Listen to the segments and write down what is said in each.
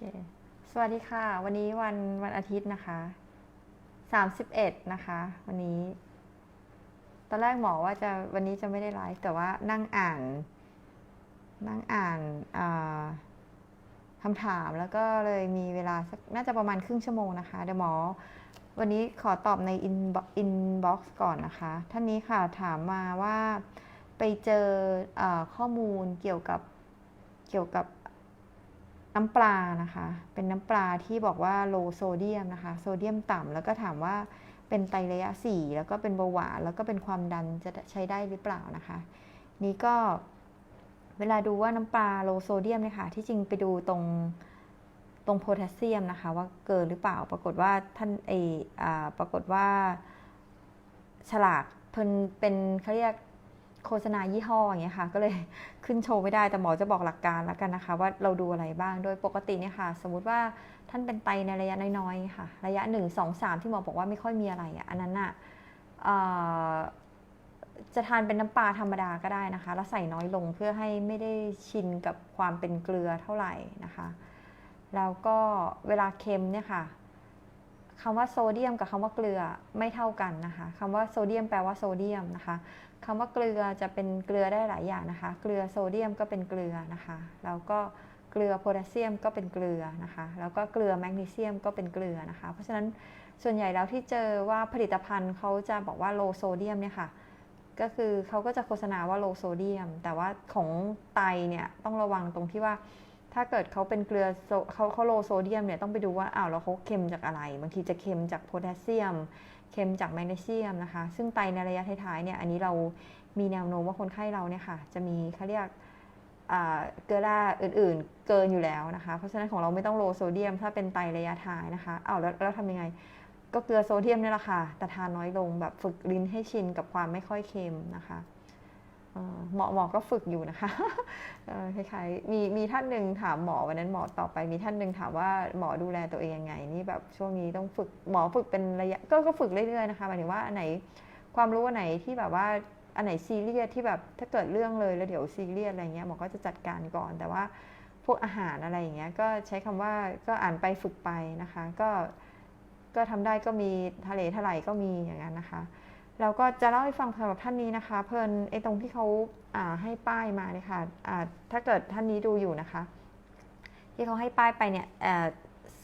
คสวัสดีค่ะ วันนี้วันวันอาทิตย์นะคะสามสิบเอ็ดนะคะ วันนี้ ตอนแรกหมอว่าจะวันนี้จะไม่ได้ไลฟ์แต่ว่านั่งอ่าน นั่งอ่านคำถามแล้วก็เลยมีเวลาสักน่าจะประมาณครึ่งชั่วโมงนะคะ เดี๋ยวหมอ วันนี้ขอตอบในอินอินบ็อกซ์ก่อนนะคะ ท่านนี้ค่ะถามมาว่าไปเจออข้อมูลเกี่ยวกับเกี่ยวกับ น้ำปลานะคะ เป็นน้ำปลาที่บอกว่าโลโซเดียมนะคะ โซเดียมต่ำแล้วก็ถามว่าเป็นไตระยะ 4 แล้วก็เป็นเบาหวาน แล้วก็เป็นความดันจะใช้ได้หรือเปล่านะคะ นี่ก็เวลาดูว่าน้ำปลาโลโซเดียมเนี่ยค่ะที่จริงไปดูตรงตรงโพแทสเซียมนะคะ ว่าเกินหรือเปล่าปรากฏว่าท่านเออปรากฏว่า ฉลากเพิ่นเป็นเขาเรียก โฆษณายี่ห้ออย่างเงี้ยค่ะ ก็เลยขึ้นโชว์ไม่ได้แต่หมอจะบอกหลักการแล้วกันนะคะ ว่าเราดูอะไรบ้างโดยปกติเนี่ยค่ะ สมมติว่าท่านเป็นไตในระยะน้อยๆค่ะ ระยะ 1 2 3 ที่หมอบอกว่าไม่ค่อยมีอะไรอะอันนั้นอะจะทานเป็นน้ำปลาธรรมดาก็ได้นะคะ แล้วใส่น้อยลงเพื่อให้ไม่ได้ชินกับความเป็นเกลือเท่าไหร่นะคะ แล้วก็เวลาเค็มเนี่ยค่ะคำว่าโซเดียมกับคำว่าเกลือไม่เท่ากันนะคะคำว่าโซเดียมแปลว่าโซเดียมนะคะ คำว่าเกลือจะเป็นเกลือได้หลายอย่างนะคะ เกลือโซเดียมก็เป็นเกลือนะคะ แล้วก็เกลือโพแทสเซียมก็เป็นเกลือนะคะ แล้วก็เกลือแมกนีเซียมก็เป็นเกลือนะคะ เพราะฉะนั้นส่วนใหญ่แล้วที่เจอว่าผลิตภัณฑ์เขาจะบอกว่าโลโซเดียมเนี่ยค่ะก็คือเขาก็จะโฆษณาว่าโลโซเดียม แต่ว่าของไตเนี่ยต้องระวังตรงที่ว่า ถ้าเกิดเขาเป็นเกลือเขาเขาโลโซเดียมเนี่ยต้องไปดูว่าอ้าวแล้วเขาเค็มจากอะไร บางทีจะเค็มจากโพแทสเซียม เค็มจากแมกนีเซียมนะคะ ซึ่งไตในระยะท้ายๆเนี่ยอันนี้เรามีแนวโน้มว่าคนไข้เราเนี่ยค่ะจะมีเขาเรียกเกลือแร่อื่นๆเกินอยู่แล้วนะคะ เพราะฉะนั้นของเราไม่ต้องโลโซเดียม ถ้าเป็นไตระยะท้ายนะคะอ้าวแล้วแล้วทำยังไง ก็เกลือโซเดียมนี่แหละค่ะแต่ทานน้อยลงแบบฝึกลิ้นให้ชินกับความไม่ค่อยเค็มนะคะ หมอหมอก็ฝึกอยู่นะคะคล้ายๆมีมีท่านหนึ่งถามหมอวันนั้นหมอตอบไปมีท่านหนึ่งถามว่าหมอดูแลตัวเองยังไงนี่แบบช่วงนี้ต้องฝึกหมอฝึกเป็นระยะก็ก็ฝึกเรื่อยๆนะคะหมายถึงว่าอันไหนความรู้อันไหนที่แบบว่าอันไหนซีเรียสที่แบบถ้าเกิดเรื่องเลยแล้วเดี๋ยวซีเรียสอะไรเงี้ยหมอก็จะจัดการก่อนแต่ว่าพวกอาหารอะไรอย่างเงี้ยก็ใช้คำว่าก็อ่านไปฝึกไปนะคะ ก็ก็ทำได้ก็มีทะเลทลายก็มีอย่างนั้นนะคะ แล้วก็จะเล่าให้ฟังสำหรับท่านนี้นะคะ เพลินไอ้ตรงที่เขาอ่าให้ป้ายมาเนี่ยค่ะอ่าถ้าเกิดท่านนี้ดูอยู่นะคะ ที่เขาให้ป้ายไปเนี่ยอ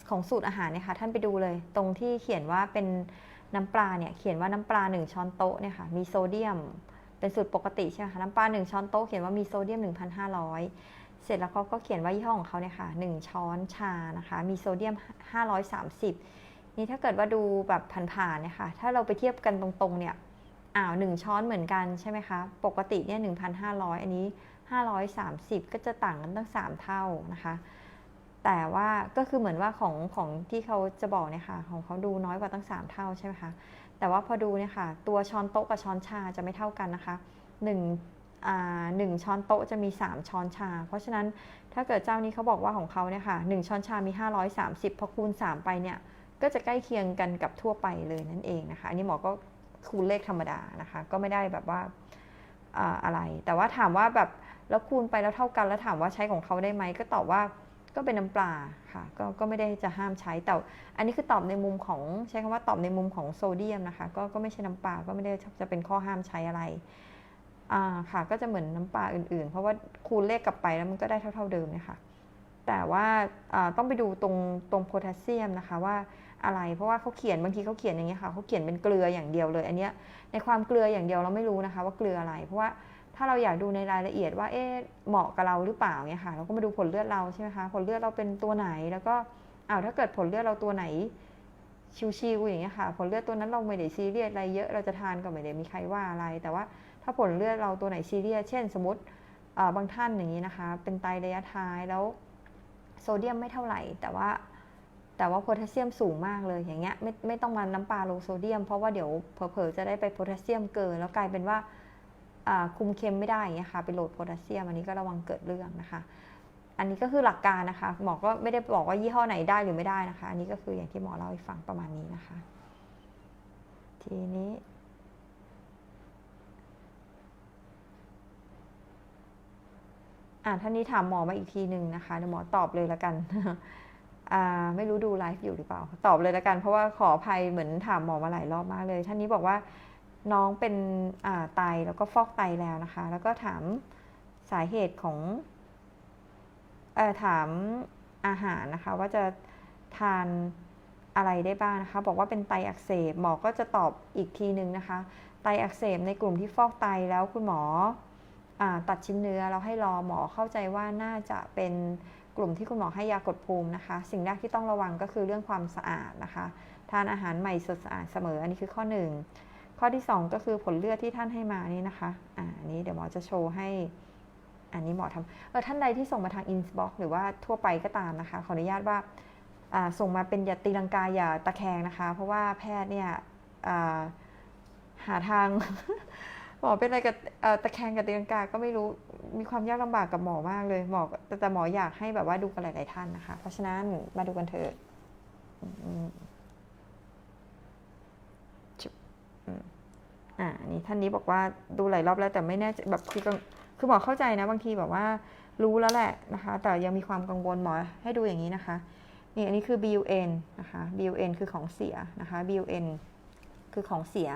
ของสูตรอาหารเนี่ยค่ะท่านไปดูเลย ตรงที่เขียนว่าเป็นน้ำปลาเนี่ยเขียนว่าน้ำปลา 1 ช้อนโต๊ะเนี่ยค่ะมีโซเดียมเป็นสูตรปกติใช่ไหมคะน้ำปลา 1 ช้อนโต๊ะเขียนว่ามีโซเดียม 1,500 เสร็จแล้วเขาก็เขียนว่ายี่ห้อของเขาเนี่ยค่ะ1ช้อนชานะคะมีโซเดียม 530 นี่ถ้าเกิดว่าดูแบบผ่านๆเนี่ยค่ะ ถ้าเราไปเทียบกันตรงๆ เนี่ยอ้าวหนึ่งช้อนเหมือนกันใช่ไหมคะ ปกติเนี่ย1,500อันนี้530ก็จะต่างกันตั้ง3เท่านะคะ แต่ว่าก็คือเหมือนว่าของของที่เขาจะบอกเนี่ยค่ะ ของเขาดูน้อยกว่าตั้ง3เท่าใช่ไหมคะ แต่ว่าพอดูเนี่ยค่ะ ตัวช้อนโต๊ะกับช้อนชาจะไม่เท่ากันนะคะ1อ่าหนึ่งช้อนโต๊ะจะมี 3 ช้อนชา เพราะฉะนั้นถ้าเกิดเจ้านี้เขาบอกว่าของเขาเนี่ยค่ะหนึ่งช้อนชามี 530พอคูณ 3 ไปเนี่ย ก็จะใกล้เคียงกันกับทั่วไปเลยนั่นเองนะคะ อันนี้หมอก็คูณเลขธรรมดานะคะ ก็ไม่ได้แบบว่าอะไร แต่ว่าถามว่าแบบแล้วคูณไปแล้วเท่ากันแล้วถามว่าใช้ของเขาได้ไหมก็ตอบว่าก็เป็นน้ำปลาค่ะก็ก็ไม่ได้จะห้ามใช้แต่อันนี้คือตอบในมุมของใช้คำว่าตอบในมุมของโซเดียมนะคะก็ก็ไม่ใช่น้ำปลาก็ไม่ได้จะเป็นข้อห้ามใช้อะไรอ่าค่ะก็จะเหมือนน้ำปลาอื่นๆ เพราะว่าคูณเลขกลับไปแล้วมันก็ได้เท่า ๆเดิมเนี่ยค่ะแต่ว่าต้องไปดูตรงตรงโพแทสเซียมนะคะว่า อะไร เพราะว่าเขาเขียนบางทีเขาเขียนอย่างเงี้ยค่ะเขาเขียนเป็นเกลืออย่างเดียวเลย อันเนี้ยในความเกลืออย่างเดียวเราไม่รู้นะคะ ว่าเกลืออะไร เพราะว่าถ้าเราอยากดูในรายละเอียดว่าเอ๊ะเหมาะกับเราหรือเปล่าเนี่ยค่ะ เราก็มาดูผลเลือดเราใช่ไหมคะผลเลือดเราเป็นตัวไหนแล้วก็อ้าวถ้าเกิดผลเลือดเราตัวไหนชิวๆอย่างเงี้ยค่ะ ผลเลือดตัวนั้นเราไม่ได้ซีเรียสอะไรเยอะเราจะทานก็ไม่ได้มีใครว่าอะไร แต่ว่าถ้าผลเลือดเราตัวไหนซีเรียสเช่น สมมติบางท่านอย่างนี้นะคะ เป็นไตระยะท้ายแล้วโซเดียมไม่เท่าไหร่ แต่ว่า แต่ว่าโพแทสเซียมสูงมากเลยอย่างเงี้ยไม่ไม่ต้องมาน้ำปลาโลโซเดียม เพราะว่าเดี๋ยวเผลอๆจะได้ไปโพแทสเซียมเกิน แล้วกลายเป็นว่าคุมเค็มไม่ได้อย่างเงี้ยค่ะไปโหลดโพแทสเซียมอันนี้ก็ระวังเกิดเรื่องนะคะ อันนี้ก็คือหลักการนะคะหมอก็ไม่ได้บอกว่ายี่ห้อไหนได้หรือไม่ได้นะคะ อันนี้ก็คืออย่างที่หมอเล่าให้ฟังประมาณนี้นะคะ ทีนี้อ่าท่านนี้ถามหมอมาอีกทีหนึ่งนะคะเดี๋ยวหมอตอบเลยละกัน ไม่รู้ดูไลฟ์อยู่หรือเปล่า ตอบเลยละกัน เพราะว่าขออภัยเหมือนถามหมอมาหลายรอบมากเลย ท่านนี้บอกว่าน้องเป็นไตแล้วก็ฟอกไตแล้วนะคะ แล้วก็ถามสาเหตุของอถามอาหารนะคะ ว่าจะทานอะไรได้บ้างนะคะ บอกว่าเป็นไตอักเสบหมอก็จะตอบอีกทีนึงนะคะ ไตอักเสบในกลุ่มที่ฟอกไตแล้วคุณหมออตัดชิ้นเนื้อแล้วให้รอหมอเข้าใจว่าน่าจะเป็น กลุ่มที่คุณหมอให้ยากดภูมินะคะ สิ่งแรกที่ต้องระวังก็คือเรื่องความสะอาดนะคะ ทานอาหารใหม่สดสะอาดเสมอ อันนี้คือข้อหนึ่งข้อที่ 2 ก็คือผลเลือดที่ท่านให้มานี่นะคะอ่านี้เดี๋ยวหมอจะโชว์ให้ อันนี้หมอทำเออท่านใดที่ส่งมาทางอินบ็อกหรือว่าทั่วไปก็ตามนะคะ ขออนุญาตว่าอ่าส่งมาเป็นอย่าตีลังกาอย่าตะแคงนะคะ เพราะว่าแพทย์เนี่ยอ่าหาทาง มอเป็นอะไรกับตะแคงกับเตีลังกาก็ไม่รู้มีความยากลำบากกับหมอมากเลยหมอแต่แต่หมออยากให้แบบว่าดูกันหลาย ๆ ท่านนะคะ เพราะฉะนั้นมาดูกันเถอะอืมอ่าอันนี้ท่านนี้บอกว่าดูหลายรอบแล้วแต่ไม่แน่ใจแบบคือกังคือหมอเข้าใจนะ บางทีแบบว่า รู้แล้วแหละนะคะ แต่ยังมีความกังวลหมอให้ดูอย่างนี้นะคะนี่อันนี้คือ BUN นะคะ BUN คือของเสียนะคะ BUN คือของเสีย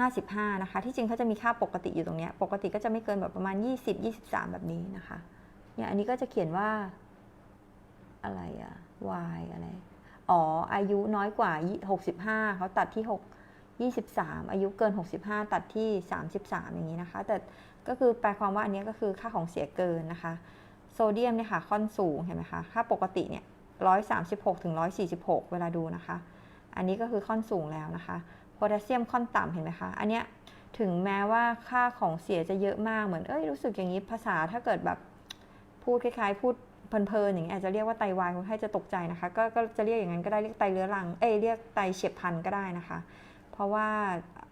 55 นะคะ ที่จริงเขาจะมีค่าปกติอยู่ตรงนี้ ปกติก็จะไม่เกินแบบประมาณ 20 23 แบบนี้นะคะ เนี่ยอันนี้ก็จะเขียนว่า อะไรอะ Y อะไร อ๋อ อายุน้อยกว่า 65 เขาตัดที่ 6 23 อายุเกิน 65 ตัดที่ 33 อย่างนี้นะคะ แต่ก็คือแปลความว่าอันนี้ก็คือค่าของเสียเกินนะคะ โซเดียมเนี่ยค่ะค่อนสูงเห็นไหมคะ ค่าปกติเนี่ย136ถึง146 เวลาดูนะคะ อันนี้ก็คือค่อนสูงแล้วนะคะ พแทสเซียมค่อนต่ำเห็นไหมคะ อันเนี้ยถึงแม้ว่าค่าของเสียจะเยอะมากเหมือนเอ้ยรู้สึกอย่างนี้ภาษาถ้าเกิดแบบพูดคล้ายๆ พูดเพลินๆอย่างนี้อาจจะเรียกว่าไตวายคนไข้จะตกใจนะคะก็ก็จะเรียกอย่างนั้นก็ได้เรียกไตเรื้อรังเอ้ยเรียกไตเฉียบพลันก็ได้นะคะ เพราะว่า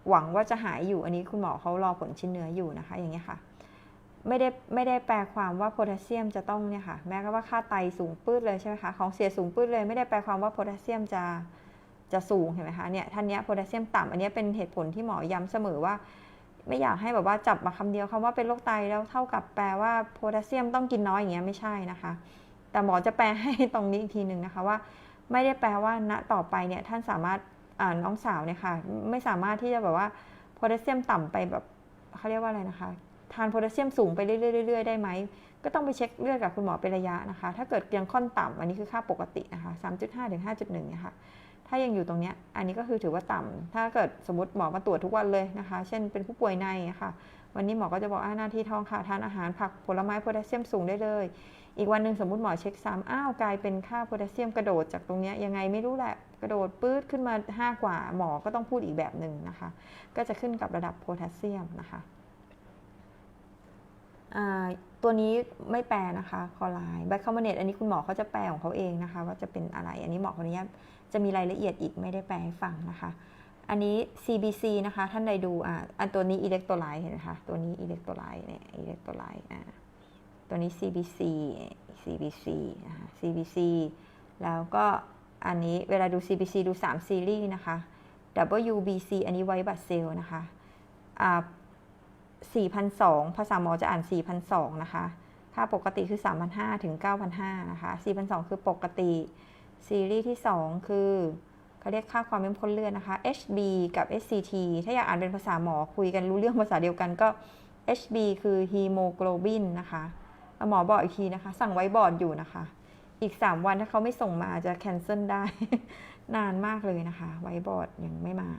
หวังว่าจะหายอยู่อันนี้คุณหมอเขารอผลชิ้นเนื้ออยู่นะคะ อย่างนี้ยค่ะไม่ได้ไม่ได้แปลความว่าโพแทสเซียมจะต้องเนี่ยค่ะ แม้กระทั่งว่าค่าไตสูงปื้ดเลยใช่ไหมคะของเสียสูงปื้ดเลยไม่ได้แปลความว่าโพแทสเซียมจะ จะสูงเห็นไหมคะเนี่ยท่านเนี้ยโพแทสเซียมต่ำอันนี้เป็นเหตุผลที่หมอย้ำเสมอว่า ไม่อยากให้แบบว่าจับมาคำเดียวคำว่าเป็นโรคไตแล้วเท่ากับแปลว่าโพแทสเซียมต้องกินน้อยอย่างเงี้ยไม่ใช่นะคะ แต่หมอจะแปลให้ตรงนี้อีกทีหนึ่งนะคะว่า ไม่ได้แปลว่าณต่อไปเนี่ยท่านสามารถน้องสาวเนี่ยค่ะไม่สามารถที่จะแบบว่าโพแทสเซียมต่ำไปแบบเขาเรียกว่าอะไรนะคะทานโพแทสเซียมสูงไปเรื่อยๆได้ไหม ก็ต้องไปเช็คเลือดกับคุณหมอเป็นระยะนะคะ ถ้าเกิดยังค่อนต่ำอันนี้คือค่าปกตินะคะ 3.5ถึง5.1เนี่ยค่ะ ถ้ายังอยู่ตรงเนี้ยอันนี้ก็คือถือว่าต่ำถ้าเกิดสมมติหมอมาตรวจทุกวันเลยนะคะ เช่นเป็นผู้ป่วยในค่ะ วันนี้หมอก็จะบอกอ่าหน้าที่ท้องค่ะทานอาหารผักผลไม้โพแทสเซียมสูงได้เลย อีกวันหนึ่งสมมติหมอเช็คซ้ำอ้าวกลายเป็นค่าโพแทสเซียมกระโดดจากตรงเนี้ยยังไงไม่รู้แหละกระโดดปื๊ดขึ้นมา 5 กว่าหมอก็ต้องพูดอีกแบบหนึ่งนะคะ ก็จะขึ้นกับระดับโพแทสเซียมนะคะตัวนี้ไม่แปลนะคะคอไลน์ไบคาร์บอเนตอันนี้คุณหมอเขาจะแปลของเขาเองนะคะ ว่าจะเป็นอะไรอันนี้หมอคนนี้ จะมีรายละเอียดอีกไม่ได้แปลให้ฟังนะคะ อันนี้ CBC นะคะท่านใดดูอ่าอันตัวนี้อิเล็กโทรไลต์เห็นไหมคะตัวนี้อิเล็กโทรไลต์เนี่ยอิเล็กโทรไลต์อ่าตัวนี้ CBC CBC นะคะ CBC แล้วก็อันนี้เวลาดู CBC ดู 3 ซีรีส์นะคะ WBC อันนี้ไวบัตเซลนะคะอ่า4,200ภาษาหมอจะอ่าน4,200นะคะค่าปกติคือ 3,500 ถึง 9,500 นะคะ4,200คือปกติ ซีรีส์ที่ 2 คือเขาเรียกค่าความเข้มข้นเลือดนะคะ HB กับ SCT ถ้าอยากอ่านเป็นภาษาหมอคุยกันรู้เรื่องภาษาเดียวกันก็ HB คือฮีโมโกลบินนะคะหมอบอกอีกทีนะคะ สั่งไว้บอร์ดอยู่นะคะ อีก 3 วันถ้าเขาไม่ส่งมาจะแคนเซิลได้ นานมากเลยนะคะ ไว้บอร์ดยังไม่มา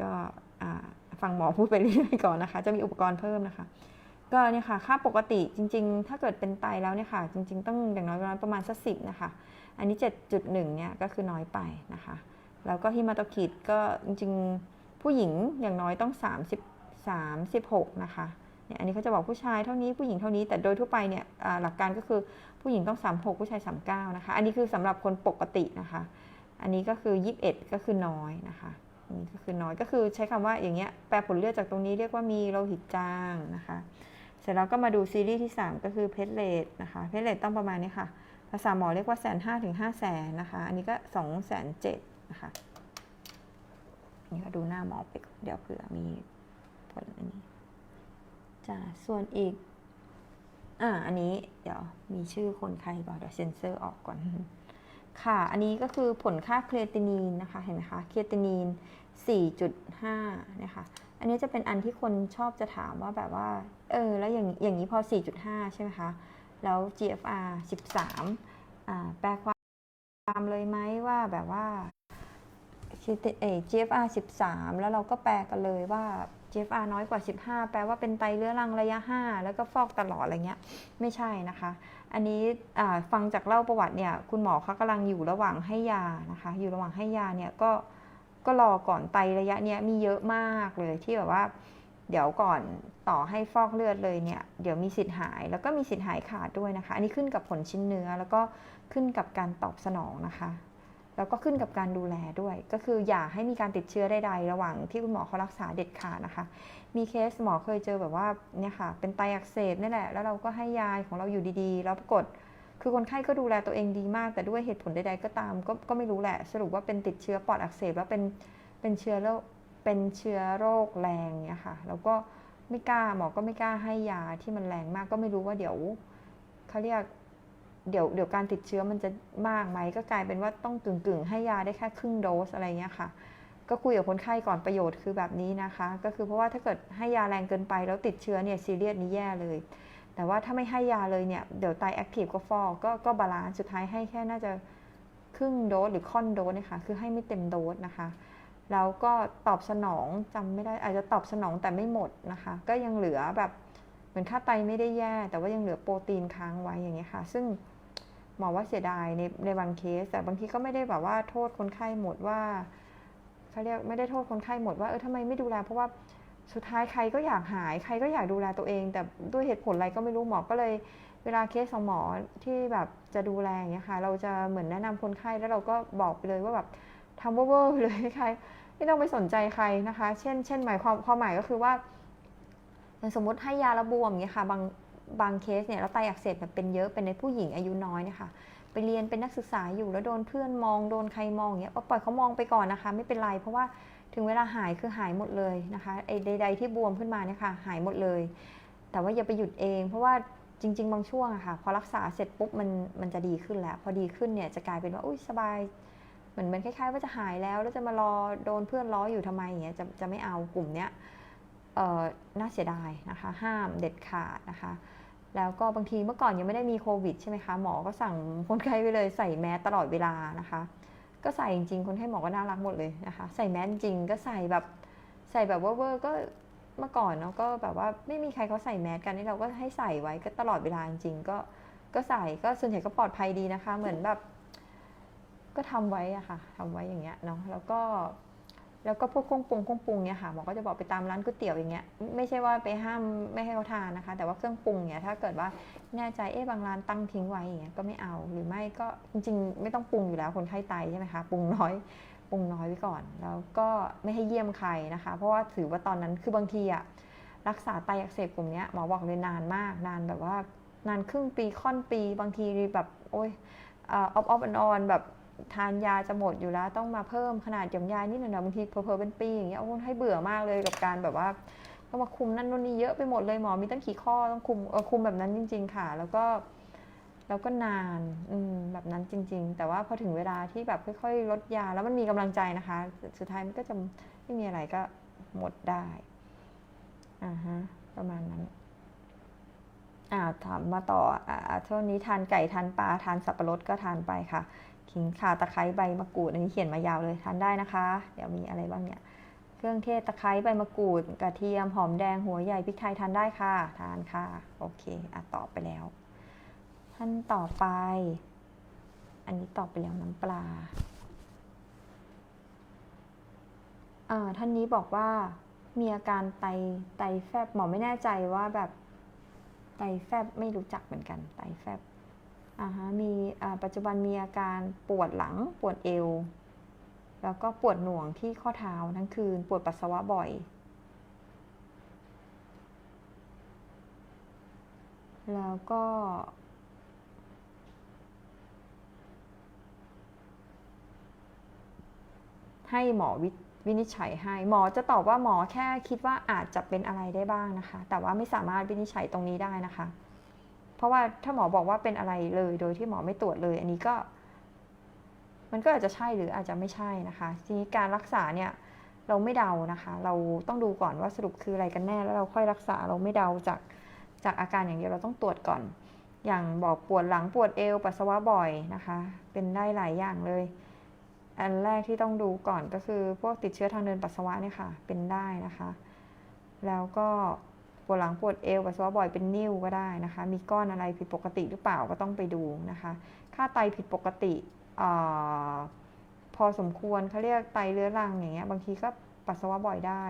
ก็ฟังหมอพูดไปเรื่อยๆก่อนนะคะ จะมีอุปกรณ์เพิ่มนะคะ ก็เนี่ยค่ะค่าปกติจริง ๆ ถ้าเกิดเป็นไตแล้วเนี่ยค่ะ จริง ๆ ต้องอย่างน้อยประมาณสักสิบนะคะ อันนี้ 7.1เนี่ยก็คือน้อยไปนะคะ แล้วก็ฮิมาโตคิดก็จริง ๆ ผู้หญิงอย่างน้อยต้อง 30 36 นะคะเนี่ยอันนี้เขาจะบอกผู้ชายเท่านี้ผู้หญิงเท่านี้แต่โดยทั่วไปเนี่ยหลักการก็คือผู้หญิงต้อง 36 ผู้ชาย 39 นะคะ อันนี้คือสำหรับคนปกตินะคะ อันนี้ก็คือ 21 ก็คือน้อยนะคะอันนี้ก็คือน้อยก็คือใช้คำว่าอย่างเงี้ยแปลผลเลือดจากตรงนี้เรียกว่ามีโลหิตจางนะคะ เสร็จแล้วก็มาดูซีรีส์ที่ 3 ก็คือเพชรเลดนะคะเพชรเลดต้องประมาณนี้ค่ะ ภาษาหมอเรียกว่าแสนห้าถึงห้าแสนนะคะ อันนี้ก็สองแสนเจ็ดนะคะนี่ก็ดูหน้าหมอไปก่อนเดี๋ยวเผื่อมีผลอันนี้จ้าส่วนอีกอ่าอันนี้เดี๋ยวมีชื่อคนไข้ก่อนเดี๋ยวเซ็นเซอร์ออกก่อนค่ะ อันนี้ก็คือผลค่าเครตินีนนะคะ เห็นไหมคะ เครตินีน 4.5 นะคะ อันนี้จะเป็นอันที่คนชอบจะถามว่าแบบว่า เออ แล้วอย่างอย่างนี้พอ 4.5 ใช่ไหมคะ แล้ว GFR 13อ่าแปลความเลยไหมว่าแบบว่าเอ GFR 13 แล้วเราก็แปลกันเลยว่า GFR น้อยกว่า 15 แปลว่าเป็นไตเรื้อรังระยะ 5 แล้วก็ฟอกตลอดอะไรเงี้ย ไม่ใช่นะคะ อันนี้ฟังจากเล่าประวัติเนี่ย คุณหมอเขากำลังอยู่ระหว่างให้ยานะคะ อยู่ระหว่างให้ยาเนี่ยก็ ก็รอก่อนไตระยะเนี้ยมีเยอะมากเลยที่แบบว่า เดี๋ยวก่อนต่อให้ฟอกเลือดเลยเนี่ยเดี๋ยวมีสิทธิ์หาย แล้วก็มีสิทธิ์หายขาดด้วยนะคะ อันนี้ขึ้นกับผลชิ้นเนื้อแล้วก็ขึ้นกับการตอบสนองนะคะ แล้วก็ขึ้นกับการดูแลด้วย ก็คืออย่าให้มีการติดเชื้อใดๆระหว่างที่คุณหมอเขารักษาเด็ดขาดนะคะ มีเคสหมอเคยเจอแบบว่าเนี่ยค่ะเป็นไตอักเสบนี่แหละแล้วเราก็ให้ยาของเราอยู่ดีๆ แล้วปรากฏ คือคนไข้ก็ดูแลตัวเองดีมาก แต่ด้วยเหตุผลใดๆก็ตามก็ก็ไม่รู้แหละ สรุปว่าเป็นติดเชื้อปอดอักเสบแล้วเป็นเป็นเชื้อโรคเป็นเชื้อโรคแรงเนี่ยค่ะ แล้วก็ไม่กล้าหมอก็ไม่กล้าให้ยาที่มันแรงมากก็ไม่รู้ว่าเดี๋ยวเขาเรียกเดี๋ยวเดี๋ยวการติดเชื้อมันจะมากไหมก็กลายเป็นว่าต้องกึ่งกึ่งให้ยาได้แค่ครึ่งโดสอะไรเงี้ยค่ะ ก็คุยกับคนไข้ก่อนประโยชน์คือแบบนี้นะคะ ก็คือเพราะว่าถ้าเกิดให้ยาแรงเกินไปแล้วติดเชื้อเนี่ยซีเรียสนี้แย่เลย แต่ว่าถ้าไม่ให้ยาเลยเนี่ย เดี๋ยวไตแอคทีฟก็ฟอกก็ก็บาลานซ์สุดท้ายให้แค่น่าจะครึ่งโดสหรือค่อนโดสนะคะคือให้ไม่เต็มโดสนะคะแล้วก็ตอบสนองจำไม่ได้อาจจะตอบสนองแต่ไม่หมดนะคะ ก็ยังเหลือแบบเหมือนค่าไตไม่ได้แย่ แต่ว่ายังเหลือโปรตีนค้างไว้อย่างเงี้ยค่ะ ซึ่งหมอว่าเสียดายในในบางเคส แต่บางทีก็ไม่ได้แบบว่าโทษคนไข้หมดว่าเขาเรียกไม่ได้โทษคนไข้หมดว่าเออทำไมไม่ดูแลเพราะว่า สุดท้ายใครก็อยากหาย ใครก็อยากดูแลตัวเอง แต่ด้วยเหตุผลอะไรก็ไม่รู้หมอก็เลยเวลาเคสของหมอที่แบบจะดูแลอย่างเงี้ยค่ะ เราจะเหมือนแนะนำคนไข้แล้วเราก็บอกไปเลยว่าแบบทำเวอร์เลยใครไม่ต้องไปสนใจใครนะคะ เช่น เช่นหมายความความหมายก็คือว่าสมมติให้ยาระบวมอย่างเงี้ยค่ะบางบางเคสเนี่ยแล้วไตอักเสบแบบเป็นเยอะเป็นในผู้หญิงอายุน้อยนะคะไปเรียนเป็นนักศึกษาอยู่แล้วโดนเพื่อนมองโดนใครมองอย่างเงี้ยปล่อยเขามองไปก่อนนะคะ ไม่เป็นไรเพราะว่า ถึงเวลาหายคือหายหมดเลยนะคะไอ้ใด ๆ ที่บวมขึ้นมาเนี่ยค่ะหายหมดเลย แต่ว่าอย่าไปหยุดเอง เพราะว่าจริง ๆ บางช่วงอะค่ะพอรักษาเสร็จปุ๊บมันมันจะดีขึ้นแล้วพอดีขึ้นเนี่ยจะกลายเป็นว่าอุ้ยสบายเหมือนมันคล้ายๆ ว่าจะหายแล้วแล้วจะมารอโดนเพื่อนล้ออยู่ทำไมอย่างเงี้ยจะจะไม่เอากลุ่มเนี้ยเออน่าเสียดายนะคะ ห้ามเด็ดขาดนะคะ แล้วก็บางทีเมื่อก่อนยังไม่ได้มีโควิดใช่ไหมคะหมอก็สั่งคนไข้ไปเลยใส่แมสตลอดเวลานะคะ ก็ใส่จริงๆ คนให้หมอก็น่ารักหมดเลยนะคะ ใส่แมสจริงก็ใส่แบบใส่แบบว่าเวอร์ก็เมื่อก่อนเนาะก็แบบว่าไม่มีใครเขาใส่แมสกันนี่เราก็ให้ใส่ไว้ก็ตลอดเวลาจริงๆก็ก็ใส่ก็ส่วนใหญ่ก็ปลอดภัยดีนะคะ เหมือนแบบ ก็ทำไว้อะค่ะทำไว้อย่างเงี้ยเนาะแล้วก็ แล้วก็พวกเครื่องปรุงเครื่องปรุงเนี่ยค่ะหมอก็จะบอกไปตามร้านก๋วยเตี๋ยวอย่างเงี้ยไม่ใช่ว่าไปห้ามไม่ให้เขาทานนะคะ แต่ว่าเครื่องปรุงเนี่ยถ้าเกิดว่าแน่ใจเอ๊ะบางร้านตั้งทิ้งไว้อย่างเงี้ยก็ไม่เอาหรือไม่ก็จริง ๆ ไม่ต้องปรุงอยู่แล้วคนไข้ไตใช่ไหมคะปรุงน้อยปรุงน้อยไว้ก่อน แล้วก็ไม่ให้เยี่ยมใครนะคะ เพราะว่าถือว่าตอนนั้นคือบางทีอะรักษาไตอักเสบกลุ่มเนี้ยหมอบอกเลยนานมาก นานแบบว่านานครึ่งปีค่อนปี บางทีแบบโอ้ยออฟออฟออนแบบ ทานยาจะหมดอยู่แล้ว ต้องมาเพิ่มขนาดหย่อมยานิดหน่อยบางทีเพอๆเป็นปีอย่างเงี้ยโอ้ให้เบื่อมากเลยกับการแบบว่าต้องมาคุมนั่นนู่นนี่เยอะไปหมดเลยหมอมีตั้งกี่ข้อต้องคุมเออคุมแบบนั้นจริง ๆ ค่ะ แล้วก็แล้วก็นานอืมแบบนั้นจริง ๆ แต่ว่าพอถึงเวลาที่แบบค่อยๆลดยาแล้วมันมีกำลังใจนะคะ สุดท้ายมันก็จะไม่มีอะไรก็หมดได้อ่าฮะประมาณนั้นอ่าถามมาต่ออ่าเท่านี้ทานไก่ทานปลาทานสับปะรดก็ทานไปค่ะ ขิงข่าตะไคร้ใบมะกรูด อันนี้เขียนมายาวเลยทานได้นะคะ เดี๋ยวมีอะไรบ้างเนี่ย เครื่องเทศตะไคร้ใบมะกรูด กระเทียมหอมแดงหัวใหญ่พริกไทยทานได้ค่ะ ทานค่ะ โอเคอะตอบไปแล้ว ท่านต่อไป อันนี้ตอบไปแล้วน้ำปลาอ่าท่านนี้บอกว่ามีอาการไตไตแฟบหมอไม่แน่ใจว่าแบบไตแฟบไม่รู้จักเหมือนกันไตแฟบ อ่าฮะมีปัจจุบันมีอาการปวดหลังปวดเอว แล้วก็ปวดหน่วงที่ข้อเท้าทั้งคืน ปวดปัสสาวะบ่อยแล้วก็ ให้หมอวิวินิจฉัยให้ หมอจะตอบว่าหมอแค่คิดว่าอาจจะเป็นอะไรได้บ้างนะคะ แต่ว่าไม่สามารถวินิจฉัยตรงนี้ได้นะคะ เพราะว่าถ้าหมอบอกว่าเป็นอะไรเลย โดยที่หมอไม่ตรวจเลย อันนี้ก็ มันก็อาจจะใช่หรืออาจจะไม่ใช่นะคะ ทีนี้การรักษาเนี่ยเราไม่เดานะคะ เราต้องดูก่อนว่าสรุปคืออะไรกันแน่ แล้วเราค่อยรักษาเราไม่เดาจากจากอาการอย่างเดียวเราต้องตรวจก่อน อย่างบอกปวดหลังปวดเอวปัสสาวะบ่อยนะคะ เป็นได้หลายอย่างเลย อันแรกที่ต้องดูก่อนก็คือพวกติดเชื้อทางเดินปัสสาวะเนี่ยค่ะ เป็นได้นะคะ แล้วก็ วดหลังปวดเอวปัสสาวะบ่อยเป็นนิ่วก็ได้นะคะ มีก้อนอะไรผิดปกติหรือเปล่าก็ต้องไปดูนะคะ ค่าไตผิดปกติอพอสมควรเขาเรียกไตเรื้อรังอย่างเงี้ยบางทีก็ปัสสาวะบ่อยได้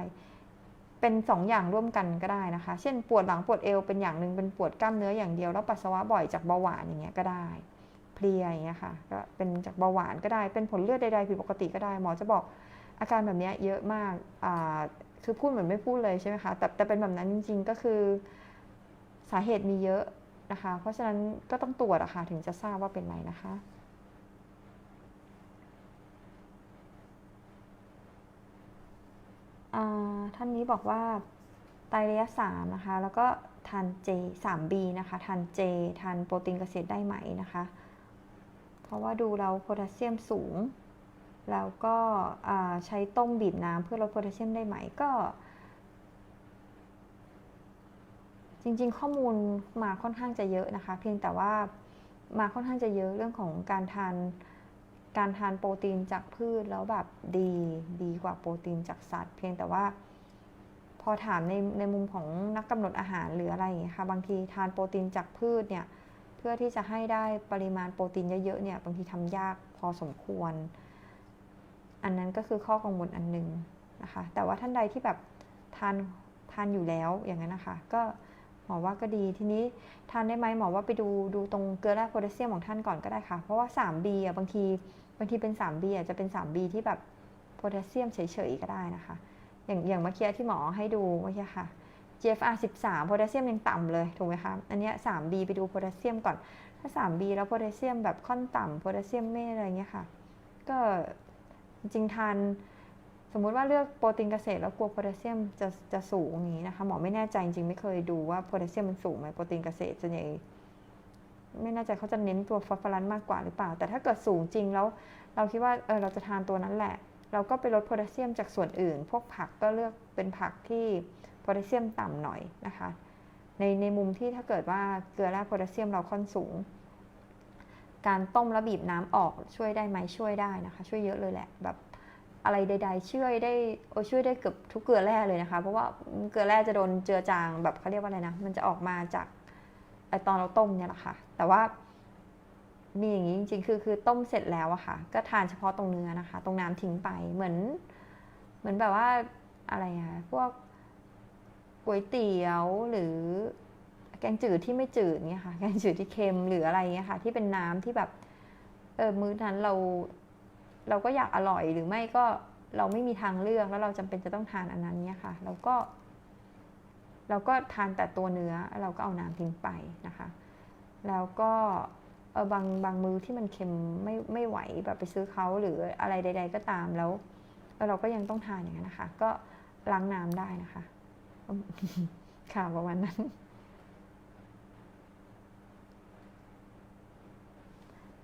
เป็นสองอย่างร่วมกันก็ได้นะคะ เช่นปวดหลังปวดเอวเป็นอย่างหนึ่งเป็นปวดกล้ามเนื้ออย่างเดียวแล้วปัสสาวะบ่อยจากเบาหวานอย่างเงี้ยก็ได้เพลียอย่างเงี้ยค่ะก็เป็นจากเบาหวานก็ได้เป็นผลเลือดใดๆผิดปกติก็ได้หมอจะบอกอาการแบบนี้เยอะมาก คือพูดเหมือนไม่พูดเลยใช่ไหมคะ แต่แต่เป็นแบบนั้นจริง ๆ ก็คือสาเหตุมีเยอะนะคะ เพราะฉะนั้นก็ต้องตรวจอะค่ะถึงจะทราบว่าเป็นไรนะคะ ท่านนี้บอกว่าไตระยะสามนะคะ แล้วก็ทานเจ 3B นะคะ ทานเจ ทานโปรตีนเกษตรได้ไหมนะคะ เพราะว่าดูเราโพแทสเซียมสูง แล้วก็ใช้ต้มบีบน้ำเพื่อลดโพแทสเซียมได้ไหมก็ จริงๆ ข้อมูลมาค่อนข้างจะเยอะนะคะ เพียงแต่ว่ามาค่อนข้างจะเยอะเรื่องของการทานการทานโปรตีนจากพืชแล้วแบบดีดีกว่าโปรตีนจากสัตว์ เพียงแต่ว่า พอถามในในมุมของนักกำหนดอาหารหรืออะไรอย่างเงี้ยค่ะบางทีทานโปรตีนจากพืชเนี่ยเพื่อที่จะให้ได้ปริมาณโปรตีนเยอะๆเนี่ยบางทีทำยากพอสมควร อันนั้นก็คือข้อกังวลอันหนึ่งนะคะ แต่ว่าท่านใดที่แบบทานทานอยู่แล้วอย่างนั้นนะคะ ก็หมอว่าก็ดีทีนี้ทานได้ไหมหมอว่าไปดูดูตรงเกลือแร่โพแทสเซียมของท่านก่อนก็ได้ค่ะ เพราะว่า 3B อะบางทีบางทีเป็น 3B อาจจะเป็น 3B ที่แบบโพแทสเซียมเฉยๆก็ได้นะคะ อย่างอย่างเมื่อกี้ที่หมอให้ดูเมื่อกี้ค่ะ GFR 13โพแทสเซียมยังต่ำเลยถูกไหมคะอันนี้ 3B ไปดูโพแทสเซียมก่อนถ้า 3B แล้วโพแทสเซียมแบบค่อนต่ำโพแทสเซียมไม่อะไรเงี้ยค่ะ ก็ จริงทานสมมุติว่าเลือกโปรตีนเกษตรแล้วกลัวโพแทสเซียมจะจะสูงอย่างนี้นะคะ หมอไม่แน่ใจจริงไม่เคยดูว่าโพแทสเซียมมันสูงไหมโปรตีนเกษตรส่วนใหญ่ไม่แน่ใจเขาจะเน้นตัวฟอสฟอรัสมากกว่าหรือเปล่า แต่ถ้าเกิดสูงจริงแล้ว เราคิดว่าเออเราจะทานตัวนั้นแหละ เราก็ไปลดโพแทสเซียมจากส่วนอื่น พวกผักก็เลือกเป็นผักที่โพแทสเซียมต่ำหน่อยนะคะ ในในมุมที่ถ้าเกิดว่าเกลือแร่โพแทสเซียมเราค่อนสูง การต้มแล้วบีบน้ำออกช่วยได้ไหมช่วยได้นะคะ ช่วยเยอะเลยแหละแบบอะไรใด ๆ ช่วยได้โอช่วยได้เกือบทุกเกลือแร่เลยนะคะ เพราะว่าเกลือแร่จะโดนเจือจางแบบเขาเรียกว่าอะไรนะมันจะออกมาจากไอตอนเราต้มเนี่ยแหละค่ะ แต่ว่ามีอย่างนี้จริงๆ คือคือต้มเสร็จแล้วอะค่ะ ก็ทานเฉพาะตรงเนื้อนะคะ ตรงน้ำทิ้งไปเหมือน เหมือนแบบว่าอะไรอะพวกก๋วยเตี๋ยวหรือ แกงจืดที่ไม่จืดเนี่ยค่ะ แกงจืดที่เค็มหรืออะไรเงี้ยค่ะ ที่เป็นน้ำที่แบบ เออมื้อนั้นเรา เราก็อยากอร่อยหรือไม่ก็เราไม่มีทางเลือกแล้วเราจำเป็นจะต้องทานอันนั้นเนี่ยค่ะ เราก็ เราก็ทานแต่ตัวเนื้อเราก็เอาน้ำทิ้งไปนะคะ แล้วก็เออบางบางมือที่มันเค็มไม่ไม่ไหวแบบไปซื้อเขาหรืออะไรใด ๆ ก็ตามแล้วเราก็ยังต้องทานอย่างนั้นนะคะ ก็ล้างน้ำได้นะคะ ค่ะประมาณนั้น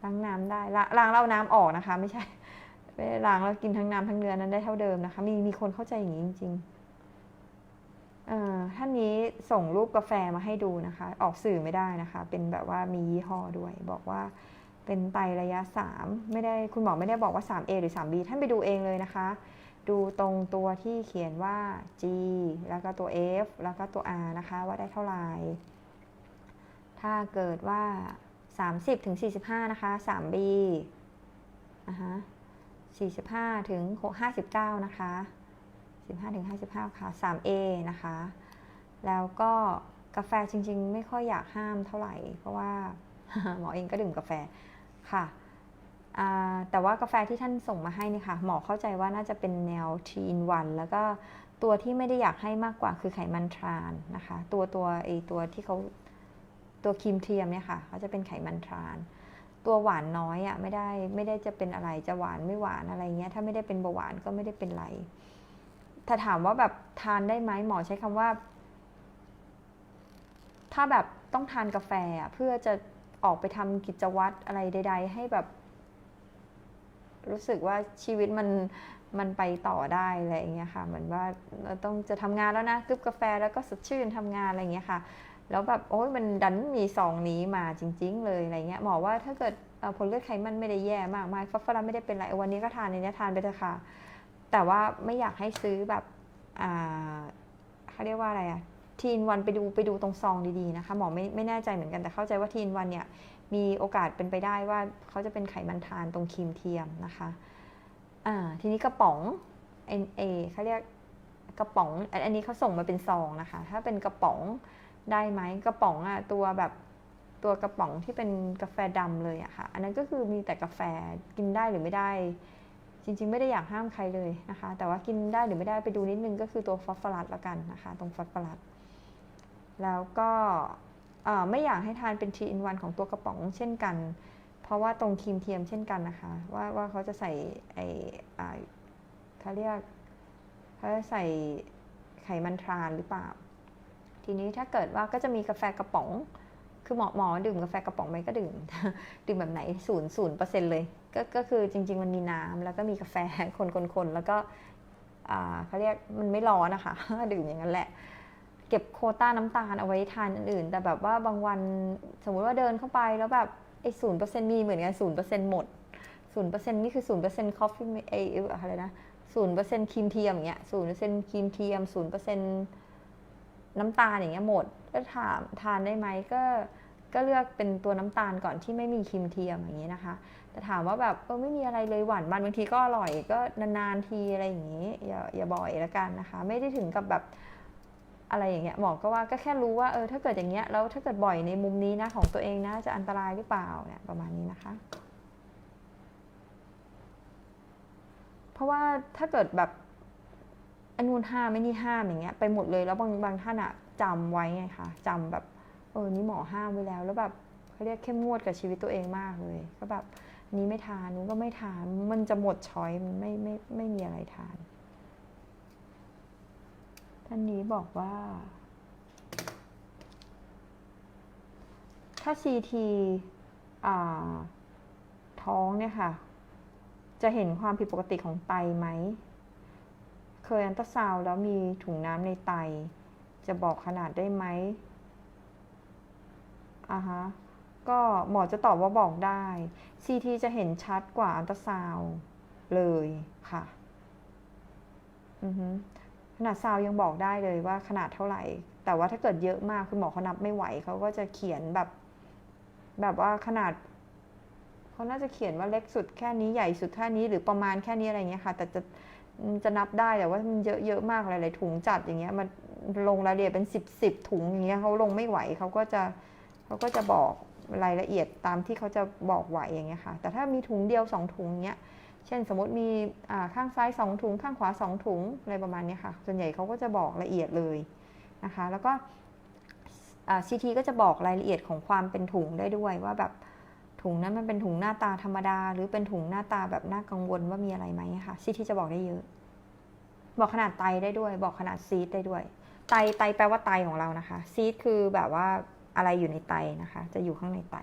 ล้างน้ำได้ล้างเราน้ำออกนะคะ ไม่ใช่ไม่ล้างแล้วกินทั้งน้ำทั้งเนื้อนั้นได้เท่าเดิมนะคะ มีมีคนเข้าใจอย่างนี้จริงๆท่านนี้ส่งรูปกาแฟมาให้ดูนะคะ ออกสื่อไม่ได้นะคะ เป็นแบบว่ามียี่ห้อด้วย บอกว่าเป็นไตระยะ 3 ไม่ได้คุณหมอไม่ได้บอกว่า 3A หรือ 3B ท่านไปดูเองเลยนะคะ ดูตรงตัวที่เขียนว่า G แล้วก็ตัว F แล้วก็ตัว R นะคะ ว่าได้เท่าไหร่ถ้าเกิดว่า 30ถึง45 นะคะ 3B นะคะ45ถึง59 นะคะ 15-55 ค่ะ 3A นะคะ แล้วก็กาแฟจริงๆ ไม่ค่อยอยากห้ามเท่าไหร่ เพราะว่าหมอเองก็ดื่มกาแฟค่ะ แต่ว่ากาแฟที่ท่านส่งมาให้นี่ค่ะ หมอเข้าใจว่าน่าจะเป็นแนวทีนวันแล้วก็ตัวที่ไม่ได้อยากให้มากกว่าคือไขมันทรานนะคะ ตัวตัวไอตัวที่เขา ตัวครีมเทียมเนี่ยค่ะเขาจะเป็นไขมันทราน ตัวหวานน้อยอะ่ะไม่ได้ไม่ได้จะเป็นอะไรจะหวานไม่หวานอะไรเงี้ยถ้าไม่ได้เป็นเบาหวานก็ไม่ได้เป็นไร ถ้าถามว่าแบบทานได้ไหมหมอใช้คำว่า ถ้าแบบต้องทานกาแฟเพื่อจะออกไปทำกิจวัตรอะไรใด ๆ ให้แบบ รู้สึกว่าชีวิตมันมันไปต่อได้อะไรอย่างเงี้ยค่ะ เหมือนว่าเราต้องจะทำงานแล้วนะกึบกาแฟแล้วก็สดชื่นทำงานอะไรอย่างเงี้ยค่ะ แล้วแบบโอ้ยมันดันมีซองนี้มาจริง ๆ เลยอะไรเงี้ยหมอว่าถ้าเกิดผลเลือดไขมันไม่ได้แย่มากมายฟอสฟอรัสไม่ได้เป็นไรวันนี้ก็ทานในนี้ทานไปเถอะค่ะ แต่ว่าไม่อยากให้ซื้อแบบอ่าเขาเรียกว่าอะไรอะทีนวันไปดูไปดูตรงซองดีๆนะคะหมอไม่ไม่แน่ใจเหมือนกันแต่เข้าใจว่าทีนวันเนี่ยมีโอกาสเป็นไปได้ว่าเขาจะเป็นไขมันทานตรงครีมเทียมนะคะอ่าทีนี้กระป๋องเอเอเขาเรียกกระป๋อง อันนี้เขาส่งมาเป็นซองนะคะ ถ้าเป็นกระป๋อง ได้ไหมกระป๋องอะตัวแบบตัวกระป๋องที่เป็นกาแฟดำเลยอะค่ะ อันนั้นก็คือมีแต่กาแฟกินได้หรือไม่ได้ จริงๆ ไม่ได้อยากห้ามใครเลยนะคะ แต่ว่ากินได้หรือไม่ได้ไปดูนิดนึงก็คือตัวฟอสฟอรัสละกันนะคะ ตรงฟอสฟอรัสแล้วก็ไม่อยากให้ทานเป็นทีอินวันของตัวกระป๋องเช่นกัน เพราะว่าตรงครีมเทียมเช่นกันนะคะ ว่าว่าเขาจะใส่ไอเขาเรียกเขาจะใส่ไขมันทรานหรือเปล่า ทีนี้ถ้าเกิดว่าก็จะมีกาแฟกระป๋อง คือหมอหมอดื่มกาแฟกระป๋องไหมก็ดื่ม ดื่มแบบไหนศูนย์ศูนย์เปอร์เซ็นต์เลย ก็ก็คือจริง ๆ มันมีน้ำแล้วก็มีกาแฟคนๆๆแล้วก็เขาเรียกมันไม่ร้อนนะคะ ดื่มอย่างนั้นแหละ เก็บโคต้าน้ำตาลเอาไว้ทานอื่นๆ แต่แบบว่าบางวันสมมุติว่าเดินเข้าไปแล้วแบบไอ้ศูนย์เปอร์เซ็นต์มีเหมือนกันศูนย์เปอร์เซ็นต์หมดศูนย์เปอร์เซ็นต์นี่คือศูนย์เปอร์เซ็นต์คอฟฟี่ไออะไรนะศูนย์เปอร์เซ็นต์ครีมเทียมอย่างเงี้ยศูนย์เปอร์เซ็นต์ครีมเทียมศูนย์เปอร์เซ็นต์ น้ำตาลอย่างเงี้ยหมด ก็ถามทานได้ไหมก็ก็เลือกเป็นตัวน้ำตาลก่อนที่ไม่มีครีมเทียมอย่างงี้นะคะ แต่ถามว่าแบบเออไม่มีอะไรเลยหวานมันบางทีก็อร่อยก็นานๆทีอะไรอย่างงี้อย่าอย่าบ่อยละกันนะคะ ไม่ได้ถึงกับแบบอะไรอย่างเงี้ยหมอก็ว่าก็แค่รู้ว่าเออถ้าเกิดอย่างเงี้ยแล้วถ้าเกิดบ่อยในมุมนี้นะของตัวเองนะจะอันตรายหรือเปล่าเนี่ยประมาณนี้นะคะ เพราะว่าถ้าเกิดแบบ อันนูนห้ามไม่นี่ห้ามอย่างเงี้ยไปหมดเลยแล้วบางบางท่านอะจำไว้ไงคะจำแบบเออนี่หมอห้ามไว้แล้ว แล้วแบบเขาเรียกเข้มงวดกับชีวิตตัวเองมากเลย ก็แบบนี้ไม่ทานนู้นก็ไม่ทาน มันจะหมดช้อยมันไม่ไม่ไม่มีอะไรทาน ท่านนี้บอกว่า ถ้า CT อ่าท้องเนี่ยค่ะ จะเห็นความผิดปกติของไตไหม เคยอันตราซาวด์แล้วมีถุงน้ำในไต จะบอกขนาดได้ไหมอ่าฮะ ก็หมอจะตอบว่าบอกได้ CT จะเห็นชัดกว่าอันตราซาวด์เลยค่ะ อือฮึขนาดซาวยังบอกได้เลยว่าขนาดเท่าไหร่ แต่ว่าถ้าเกิดเยอะมากคุณหมอเขานับไม่ไหวเขาก็จะเขียนแบบ แบบว่าขนาด เขาน่าจะเขียนว่าเล็กสุดแค่นี้ใหญ่สุดแค่นี้หรือประมาณแค่นี้อะไรเงี้ยค่ะ แต่จะจะนับได้แต่ว่ามันเยอะเยอะมากหลายๆถุงจัดอย่างเงี้ยมันลงรายละเอียดเป็นสิบสิบถุงอย่างเงี้ยเขาลงไม่ไหวเขาก็จะเขาก็จะบอกรายละเอียดตามที่เขาจะบอกไหวอย่างเงี้ยค่ะ แต่ถ้ามีถุงเดียวสองถุงเงี้ย เช่นสมมติมีข้างซ้าย 2 ถุง ข้างขวา 2 ถุงอะไรประมาณนี้ค่ะ ส่วนใหญ่เขาก็จะบอกละเอียดเลยนะคะ แล้วก็ซีทีก็จะบอกรายละเอียดของความเป็นถุงได้ด้วยว่าแบบ ถุงนั้นมันเป็นถุงหน้าตาธรรมดา หรือเป็นถุงหน้าตาแบบน่ากังวลว่ามีอะไรไหมค่ะซีที่จะบอกได้เยอะ บอกขนาดไตได้ด้วย บอกขนาดซีดได้ด้วย ไตไตแปลว่าไตของเรานะคะ ซีดคือแบบว่าอะไรอยู่ในไตนะคะ จะอยู่ข้างในไต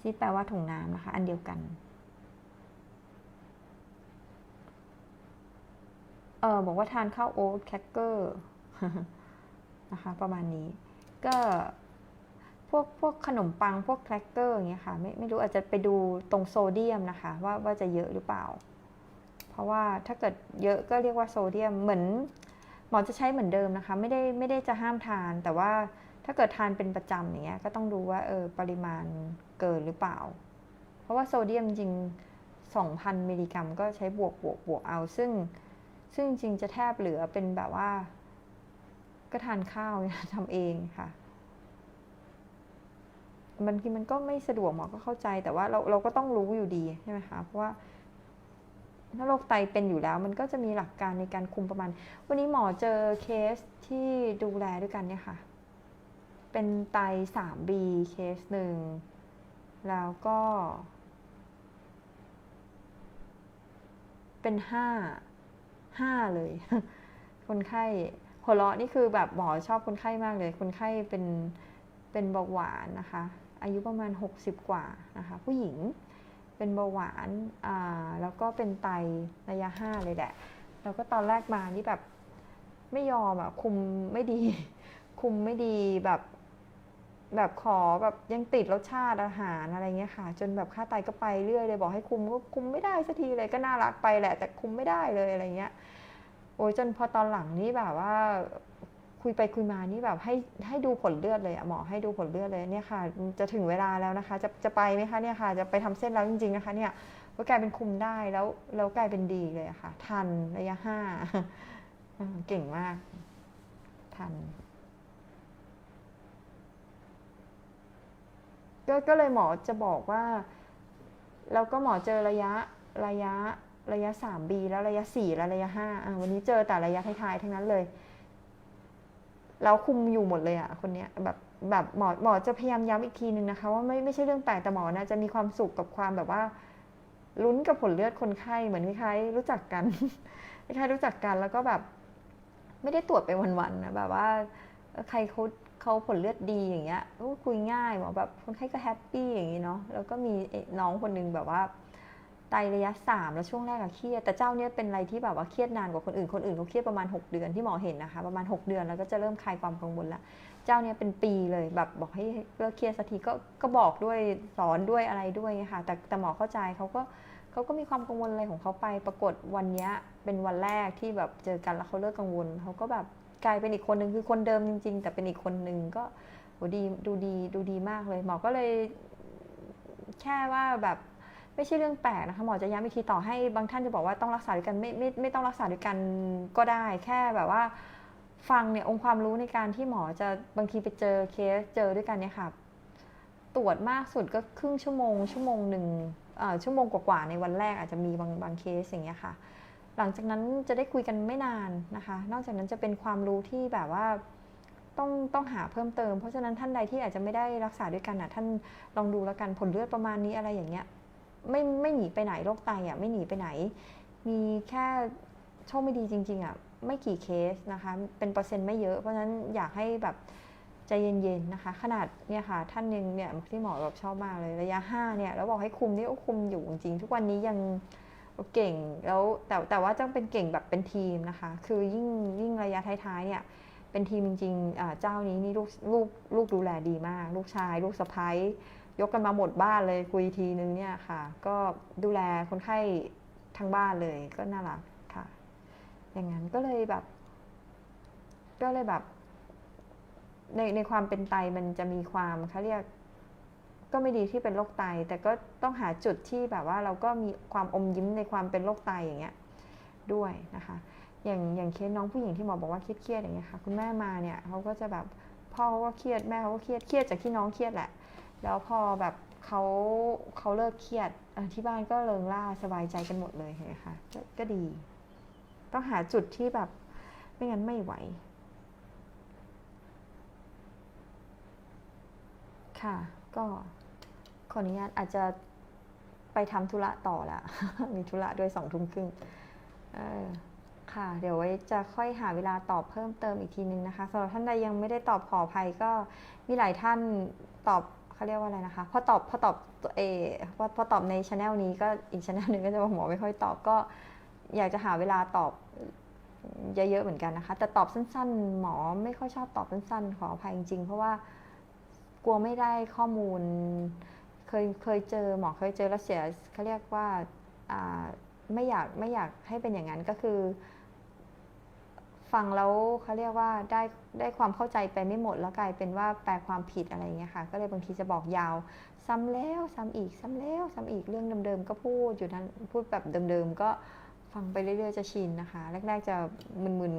ซีดแปลว่าถุงน้ำนะคะ อันเดียวกันเออบอกว่าทานข้าวโอ๊ตแคคเกอร์นะคะ ประมาณนี้ ก็ พวกพวกขนมปังพวกแครกเกอร์อย่างเงี้ยค่ะไม่ไม่รู้อาจจะไปดูตรงโซเดียมนะคะ ว่าว่าจะเยอะหรือเปล่า เพราะว่าถ้าเกิดเยอะก็เรียกว่าโซเดียมเหมือนหมอจะใช้เหมือนเดิมนะคะ ไม่ได้ไม่ได้จะห้ามทาน แต่ว่าถ้าเกิดทานเป็นประจำอย่างเงี้ยก็ต้องดูว่าเออปริมาณเกินหรือเปล่า เพราะว่าโซเดียมจริง 2,000 มิลลิกรัมก็ใช้บวกบวกบวกเอา ซึ่งซึ่งจริงจะแทบเหลือเป็นแบบว่า ก็ทานข้าวทำเองค่ะ บางทีมันก็ไม่สะดวกหมอก็เข้าใจ แต่ว่าเราเราก็ต้องรู้อยู่ดีใช่ไหมคะเพราะว่าถ้าโรคไตเป็นอยู่แล้ว มันก็จะมีหลักการในการคุมประมาณ วันนี้หมอเจอเคสที่ดูแลด้วยกันเนี่ยค่ะ เป็นไต 3B เคสหนึ่ง แล้วก็ เป็นห้าห้าเลย คนไข้หัวเราะนี่คือแบบหมอชอบคนไข้มากเลย คนไข้เป็นเป็นเบาหวานนะคะ อายุประมาณ 60 กว่านะคะผู้หญิงเป็นเบาหวานอ่าแล้วก็เป็นไตระยะห้าเลยแหละ แล้วก็ตอนแรกมานี่แบบไม่ยอมอะคุมไม่ดี คุมไม่ดีแบบแบบขอแบบยังติดรสชาติอาหารอะไรเงี้ยค่ะ จนแบบค่าไตก็ไปเรื่อยเลยบอกให้คุมก็คุมไม่ได้สักทีเลยก็น่ารักไปแหละ แต่คุมไม่ได้เลยอะไรเงี้ยโอ้ยจนพอตอนหลังนี่แบบว่า คุยไปคุยมานี่แบบให้ให้ดูผลเลือดเลยอะหมอให้ดูผลเลือดเลยเนี่ยค่ะ จะถึงเวลาแล้วนะคะ จะจะไปไหมคะเนี่ยค่ะ จะไปทำเส้นแล้วจริงๆนะคะ เนี่ยก็กลายเป็นคุมได้แล้วแล้วกลายเป็นดีเลยอะค่ะ ทันระยะห้าเก่งมาก ทันก็ก็เลยหมอจะบอกว่าแล้วก็หมอเจอระยะระยะระยะสามบีแล้วระยะสี่แล้วระยะห้าอะวันนี้เจอแต่ระยะท้ายๆทั้งนั้นเลย แล้วคุมอยู่หมดเลยอะคนเนี้ยแบบแบบหมอหมอจะพยายามย้ำอีกทีนึงนะคะ ว่าไม่ไม่ใช่เรื่องแปลกแต่หมอนะจะมีความสุขกับความแบบว่าลุ้นกับผลเลือดคนไข้เหมือนคล้ายๆรู้จักกันคล้ายๆรู้จักกันแล้วก็แบบ ไม่ได้ตรวจไปวันๆนะแบบว่าใครเขาเขาผลเลือดดีอย่างเงี้ยคุยง่ายหมอแบบคนไข้ก็แฮปปี้อย่างงี้เนาะแล้วก็มีน้องคนหนึงแบบว่า ไตระยะสามแล้วช่วงแรกอะเครียดแต่เจ้าเนี้ยเป็นอะไรที่แบบว่าเครียดนานกว่าคนอื่นคนอื่นเขาเครียดประมาณ 6 เดือนที่หมอเห็นนะคะ ประมาณ 6 เดือนแล้วก็จะเริ่มคลายความกังวลละเจ้าเนี้ยเป็นปีเลยแบบบอกให้เลิกเครียดสักทีก็ก็บอกด้วยสอนด้วยอะไรด้วยค่ะแต่แต่หมอเข้าใจเขาก็เขาก็มีความกังวลอะไรของเขาไป ปรากฏวันเนี้ยเป็นวันแรกที่แบบเจอกันแล้วเขาเลิกกังวลเขาก็แบบกลายเป็นอีกคนหนึ่งคือคนเดิมจริง ๆ แต่เป็นอีกคนหนึ่งก็ดีดูดีดูดีมากเลยหมอก็เลยแค่ว่าแบบ ไม่ใช่เรื่องแปลกนะคะหมอจะย้ำอีกทีต่อให้บางท่านจะบอกว่าต้องรักษาด้วยกันไม่ไม่ไม่ต้องรักษาด้วยกันก็ได้ แค่แบบว่าฟังเนี่ยองค์ความรู้ในการที่หมอจะบางทีไปเจอเคสเจอด้วยกันเนี่ยค่ะตรวจมากสุดก็ครึ่งชั่วโมง ชั่วโมงหนึ่งชั่วโมงกว่าๆในวันแรกอาจจะมีบางบางเคสอย่างเงี้ยค่ะ หลังจากนั้นจะได้คุยกันไม่นานนะคะ นอกจากนั้นจะเป็นความรู้ที่แบบว่าต้องต้องหาเพิ่มเติม เพราะฉะนั้นท่านใดที่อาจจะไม่ได้รักษาด้วยกันอะท่านลองดูแล้วกันผลเลือดประมาณนี้อะไรอย่างเงี้ย ไม่ไม่หนีไปไหนโรคไตอะไม่หนีไปไหน มีแค่โชคไม่ดีจริง ๆอะไม่กี่เคสนะคะ เป็นเปอร์เซ็นต์ไม่เยอะ เพราะฉะนั้นอยากให้แบบใจเย็นๆนะคะ ขนาดเนี่ยค่ะท่านหนึ่งเนี่ยที่หมอแบบชอบมากเลยระยะห้าเนี่ยแล้วบอกให้คุมนี่ก็คุมอยู่จริงๆทุกวันนี้ยังเก่งแล้วแต่แต่ว่าต้องเป็นเก่งแบบเป็นทีมนะคะ คือยิ่งยิ่งระยะท้ายๆเนี่ยเป็นทีมจริงๆเจ้านี้นี่ลูกลูกลูกดูแลดีมาก ลูกชาย ลูกสะพ้าย ยกกันมาหมดบ้านเลยคุยทีนึงเนี่ยค่ะ ก็ดูแลคนไข้ทั้งบ้านเลยก็น่ารักค่ะ อย่างนั้นก็เลยแบบ ก็เลยแบบ ในในความเป็นไตมันจะมีความเขาเรียก ก็ไม่ดีที่เป็นโรคไต แต่ก็ต้องหาจุดที่แบบว่าเราก็มีความอมยิ้มในความเป็นโรคไตอย่างเงี้ยด้วยนะคะ อย่างอย่างเคสน้องผู้หญิงที่หมอบอกว่าเครียดๆอย่างเงี้ยค่ะ คุณแม่มาเนี่ยเขาก็จะแบบพ่อเขาก็เครียดแม่เขาก็เครียดเครียดจากที่น้องเครียดแหละ แล้วพอแบบเขาเขาเลิกเครียดที่บ้านก็เริงร่าสบายใจกันหมดเลยเห็นไหมคะกก็ดี ต้องหาจุดที่แบบไม่งั้นไม่ไหว ค่ะ ก็ขออนุญาตอาจจะไปทำธุระต่อละมีธุระด้วยสองทุ่มครึ่งเออค่ะ เดี๋ยวไว้จะค่อยหาเวลาตอบเพิ่มเติมอีกทีนึงนะคะสำหรับท่านใดยังไม่ได้ตอบขออภัยก็มีหลายท่านตอบ เขาเรียกว่าอะไรนะคะ พอตอบพอตอบเอพอพอตอบในช anel นี้ก็อีกช anel หนึ่งก็จะบอกหมอไม่ค่อยตอบก็ อยากจะหาเวลาตอบเยอะๆเหมือนกันนะคะ แต่ตอบสั้น ๆ หมอไม่ค่อยชอบตอบสั้น ๆ ขออภัยจริง ๆ เพราะว่ากลัวไม่ได้ข้อมูล เคยเคยเจอหมอเคยเจอแล้วเสียเขาเรียกว่าไม่อยากไม่อยากให้เป็นอย่างนั้นก็คือ ฟังแล้วเขาเรียกว่าได้ได้ความเข้าใจไปไม่หมดแล้วกลายเป็นว่าแปลความผิดอะไรอย่างเงี้ยค่ะ ก็เลยบางทีจะบอกยาว ซ้ำแล้วซ้ำอีก ซ้ำแล้วซ้ำอีกเรื่องเดิมๆก็พูดอยู่นั้นพูดแบบเดิมๆก็ฟังไปเรื่อยๆจะชินนะคะ แรก ๆจะมึน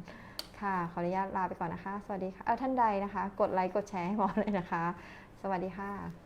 ๆค่ะ ขออนุญาตลาไปก่อนนะคะ สวัสดีค่ะเออท่านใดนะคะ กดไลค์กดแชร์ให้หมอเลยนะคะ สวัสดีค่ะ